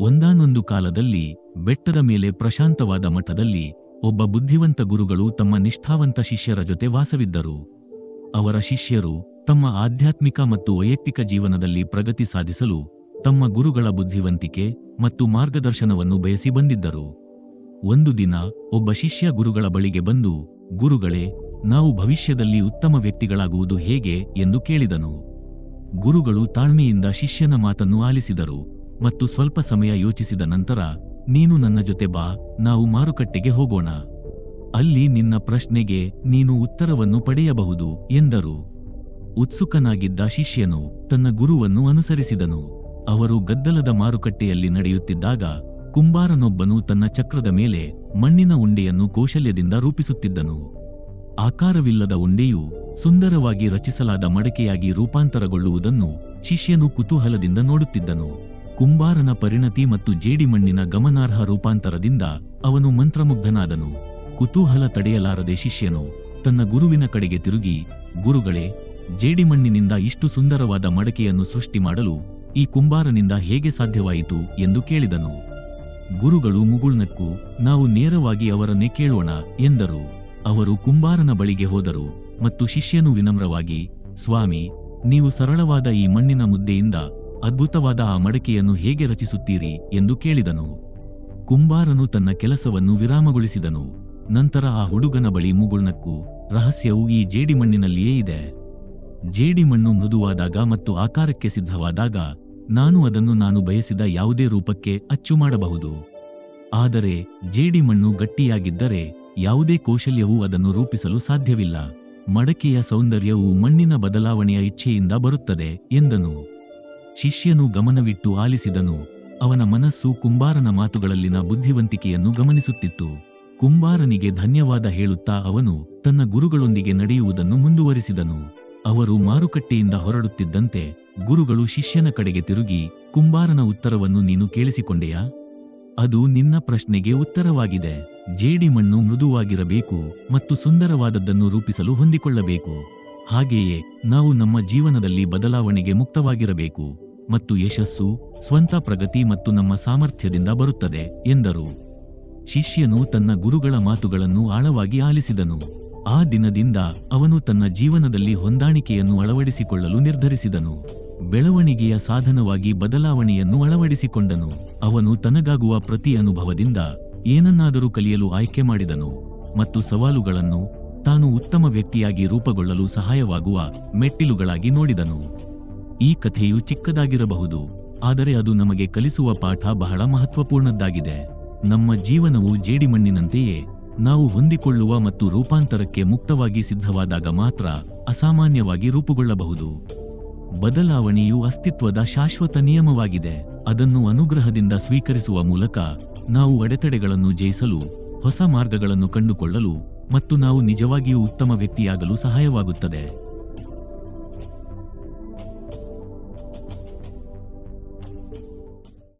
ಒಂದಾನೊಂದು ಕಾಲದಲ್ಲಿ ಬೆಟ್ಟದ ಮೇಲೆ ಪ್ರಶಾಂತವಾದ ಮಠದಲ್ಲಿ ಒಬ್ಬ ಬುದ್ಧಿವಂತ ಗುರುಗಳು ತಮ್ಮ ನಿಷ್ಠಾವಂತ ಶಿಷ್ಯರ ಜೊತೆ ವಾಸವಿದ್ದರು. ಅವರ ಶಿಷ್ಯರು ತಮ್ಮ ಆಧ್ಯಾತ್ಮಿಕ ಮತ್ತು ವೈಯಕ್ತಿಕ ಜೀವನದಲ್ಲಿ ಪ್ರಗತಿ ಸಾಧಿಸಲು ತಮ್ಮ ಗುರುಗಳ ಬುದ್ಧಿವಂತಿಕೆ ಮತ್ತು ಮಾರ್ಗದರ್ಶನವನ್ನು ಬಯಸಿ ಬಂದಿದ್ದರು. ಒಂದು ದಿನ ಒಬ್ಬ ಶಿಷ್ಯ ಗುರುಗಳ ಬಳಿಗೆ ಬಂದು, ಗುರುಗಳೇ, ನಾವು ಭವಿಷ್ಯದಲ್ಲಿ ಉತ್ತಮ ವ್ಯಕ್ತಿಗಳಾಗುವುದು ಹೇಗೆ? ಎಂದು ಕೇಳಿದನು. ಗುರುಗಳು ತಾಳ್ಮೆಯಿಂದ ಶಿಷ್ಯನ ಮಾತನ್ನು ಆಲಿಸಿದರು. ಮತ್ತು ಸ್ವಲ್ಪ ಸಮಯ ಯೋಚಿಸಿದ ನಂತರ, ನೀನು ನನ್ನ ಜೊತೆ ಬಾ, ನಾವು ಮಾರುಕಟ್ಟೆಗೆ ಹೋಗೋಣ. ಅಲ್ಲಿ ನಿನ್ನ ಪ್ರಶ್ನೆಗೆ ನೀನು ಉತ್ತರವನ್ನು ಪಡೆಯಬಹುದು, ಎಂದರು. ಉತ್ಸುಕನಾಗಿದ್ದ ಶಿಷ್ಯನು ತನ್ನ ಗುರುವನ್ನು ಅನುಸರಿಸಿದನು. ಅವರು ಗದ್ದಲದ ಮಾರುಕಟ್ಟೆಯಲ್ಲಿ ನಡೆಯುತ್ತಿದ್ದಾಗ, ಕುಂಬಾರನೊಬ್ಬನು ತನ್ನ ಚಕ್ರದ ಮೇಲೆ ಮಣ್ಣಿನ ಉಂಡೆಯನ್ನು ಕೌಶಲ್ಯದಿಂದ ರೂಪಿಸುತ್ತಿದ್ದನು. ಆಕಾರವಿಲ್ಲದ ಉಂಡೆಯು ಸುಂದರವಾಗಿ ರಚಿಸಲಾದ ಮಡಕೆಯಾಗಿ ರೂಪಾಂತರಗೊಳ್ಳುವುದನ್ನು ಶಿಷ್ಯನು ಕುತೂಹಲದಿಂದ ನೋಡುತ್ತಿದ್ದನು. ಕುಂಬಾರನ ಪರಿಣತಿ ಮತ್ತು ಜೇಡಿಮಣ್ಣಿನ ಗಮನಾರ್ಹ ರೂಪಾಂತರದಿಂದ ಅವನು ಮಂತ್ರಮುಗ್ಧನಾದನು. ಕುತೂಹಲ ತಡೆಯಲಾರದೆ ಶಿಷ್ಯನು ತನ್ನ ಗುರುವಿನ ಕಡೆಗೆ ತಿರುಗಿ, ಗುರುಗಳೇ ಜೇಡಿಮಣ್ಣಿನಿಂದ ಇಷ್ಟು ಸುಂದರವಾದ ಮಡಕೆಯನ್ನು ಸೃಷ್ಟಿ ಮಾಡಲು ಈ ಕುಂಬಾರನಿಂದ ಹೇಗೆ ಸಾಧ್ಯವಾಯಿತು? ಎಂದು ಕೇಳಿದನು. ಗುರುಗಳು ಮುಗುಳ್ನಕ್ಕು, ನಾವು ನೇರವಾಗಿ ಅವರನ್ನೇ ಕೇಳೋಣ ಎಂದರು. ಅವರು ಕುಂಬಾರನ ಬಳಿಗೆ ಹೋದರು ಮತ್ತು ಶಿಷ್ಯನು ವಿನಮ್ರವಾಗಿ, ಸ್ವಾಮಿ, ನೀವು ಸರಳವಾದ ಈ ಮಣ್ಣಿನ ಮುದ್ದೆಯಿಂದ ಅದ್ಭುತವಾದ ಆ ಮಡಕೆಯನ್ನು ಹೇಗೆ ರಚಿಸುತ್ತೀರಿ ಎಂದು ಕೇಳಿದನು. ಕುಂಬಾರನು ತನ್ನ ಕೆಲಸವನ್ನು ವಿರಾಮಗೊಳಿಸಿದನು. ನಂತರ ಆ ಹುಡುಗನ ಬಳಿ ಮುಗುಳ್ನಕ್ಕು, ರಹಸ್ಯವು ಈ ಜೇಡಿಮಣ್ಣಿನಲ್ಲಿಯೇ ಇದೆ. ಜೇಡಿಮಣ್ಣು ಮೃದುವಾದಾಗ ಮತ್ತು ಆಕಾರಕ್ಕೆ ಸಿದ್ಧವಾದಾಗ, ನಾನು ಅದನ್ನು ನಾನು ಬಯಸಿದ ಯಾವುದೇ ರೂಪಕ್ಕೆ ಅಚ್ಚು ಮಾಡಬಹುದು. ಆದರೆ, ಜೇಡಿಮಣ್ಣು ಗಟ್ಟಿಯಾಗಿದ್ದರೆ, ಯಾವುದೇ ಕೌಶಲ್ಯವೂ ಅದನ್ನು ರೂಪಿಸಲು ಸಾಧ್ಯವಿಲ್ಲ. ಮಡಕೆಯ ಸೌಂದರ್ಯವು ಮಣ್ಣಿನ ಬದಲಾವಣೆಯ ಇಚ್ಛೆಯಿಂದ ಬರುತ್ತದೆ, ಎಂದನು. ಶಿಷ್ಯನು ಗಮನವಿಟ್ಟು ಆಲಿಸಿದನು. ಅವನ ಮನಸ್ಸು ಕುಂಬಾರನ ಮಾತುಗಳಲ್ಲಿನ ಬುದ್ಧಿವಂತಿಕೆಯನ್ನು ಗಮನಿಸುತ್ತಿತ್ತು. ಕುಂಬಾರನಿಗೆ ಧನ್ಯವಾದ ಹೇಳುತ್ತಾ ಅವನು ತನ್ನ ಗುರುಗಳೊಂದಿಗೆ ನಡೆಯುವುದನ್ನು ಮುಂದುವರಿಸಿದನು. ಅವರು ಮಾರುಕಟ್ಟೆಯಿಂದ ಹೊರಡುತ್ತಿದ್ದಂತೆ ಗುರುಗಳು ಶಿಷ್ಯನ ಕಡೆಗೆ ತಿರುಗಿ, ಕುಂಬಾರನ ಉತ್ತರವನ್ನು ನೀನು ಕೇಳಿಸಿಕೊಂಡೆಯಾ? ಅದು ನಿನ್ನ ಪ್ರಶ್ನೆಗೆ ಉತ್ತರವಾಗಿದೆ. ಜೇಡಿಮಣ್ಣು ಮೃದುವಾಗಿರಬೇಕು ಮತ್ತು ಸುಂದರವಾದದ್ದನ್ನು ರೂಪಿಸಲು ಹೊಂದಿಕೊಳ್ಳಬೇಕು. ಹಾಗೆಯೇ ನಾವು ನಮ್ಮ ಜೀವನದಲ್ಲಿ ಬದಲಾವಣೆಗೆ ಮುಕ್ತವಾಗಿರಬೇಕು. ಮತ್ತು ಯಶಸ್ಸು ಸ್ವಂತ ಪ್ರಗತಿ ಮತ್ತು ನಮ್ಮ ಸಾಮರ್ಥ್ಯದಿಂದ ಬರುತ್ತದೆ, ಎಂದರು. ಶಿಷ್ಯನು ತನ್ನ ಗುರುಗಳ ಮಾತುಗಳನ್ನು ಆಳವಾಗಿ ಆಲಿಸಿದನು. ಆ ದಿನದಿಂದ ಅವನು ತನ್ನ ಜೀವನದಲ್ಲಿ ಹೊಂದಾಣಿಕೆಯನ್ನು ಅಳವಡಿಸಿಕೊಳ್ಳಲು ನಿರ್ಧರಿಸಿದನು. ಬೆಳವಣಿಗೆಯ ಸಾಧನವಾಗಿ ಬದಲಾವಣೆಯನ್ನು ಅಳವಡಿಸಿಕೊಂಡನು. ಅವನು ತನಗಾಗುವ ಪ್ರತಿ ಅನುಭವದಿಂದ ಏನನ್ನಾದರೂ ಕಲಿಯಲು ಆಯ್ಕೆ ಮಾಡಿದನು ಮತ್ತು ಸವಾಲುಗಳನ್ನು ತಾನು ಉತ್ತಮ ವ್ಯಕ್ತಿಯಾಗಿ ರೂಪುಗೊಳ್ಳಲು ಸಹಾಯವಾಗುವ ಮೆಟ್ಟಿಲುಗಳಾಗಿ ನೋಡಿದನು. ಈ ಕಥೆಯು ಚಿಕ್ಕದಾಗಿರಬಹುದು, ಆದರೆ ಅದು ನಮಗೆ ಕಲಿಸುವ ಪಾಠ ಬಹಳ ಮಹತ್ವಪೂರ್ಣದ್ದಾಗಿದೆ. ನಮ್ಮ ಜೀವನವು ಜೇಡಿಮಣ್ಣಿನಂತೆಯೇ, ನಾವು ಹೊಂದಿಕೊಳ್ಳುವ ಮತ್ತು ರೂಪಾಂತರಕ್ಕೆ ಮುಕ್ತವಾಗಿ ಸಿದ್ಧವಾದಾಗ ಮಾತ್ರ ಅಸಾಮಾನ್ಯವಾಗಿ ರೂಪುಗೊಳ್ಳಬಹುದು. ಬದಲಾವಣೆಯು ಅಸ್ತಿತ್ವದ ಶಾಶ್ವತ ನಿಯಮವಾಗಿದೆ, ಅದನ್ನು ಅನುಗ್ರಹದಿಂದ ಸ್ವೀಕರಿಸುವ ಮೂಲಕ ನಾವು ಅಡೆತಡೆಗಳನ್ನು ಜಯಿಸಲು, ಹೊಸ ಮಾರ್ಗಗಳನ್ನು ಕಂಡುಕೊಳ್ಳಲು ಮತ್ತು ನಾವು ನಿಜವಾಗಿಯೂ ಉತ್ತಮ ವ್ಯಕ್ತಿಯಾಗಲು ಸಹಾಯವಾಗುತ್ತದೆ.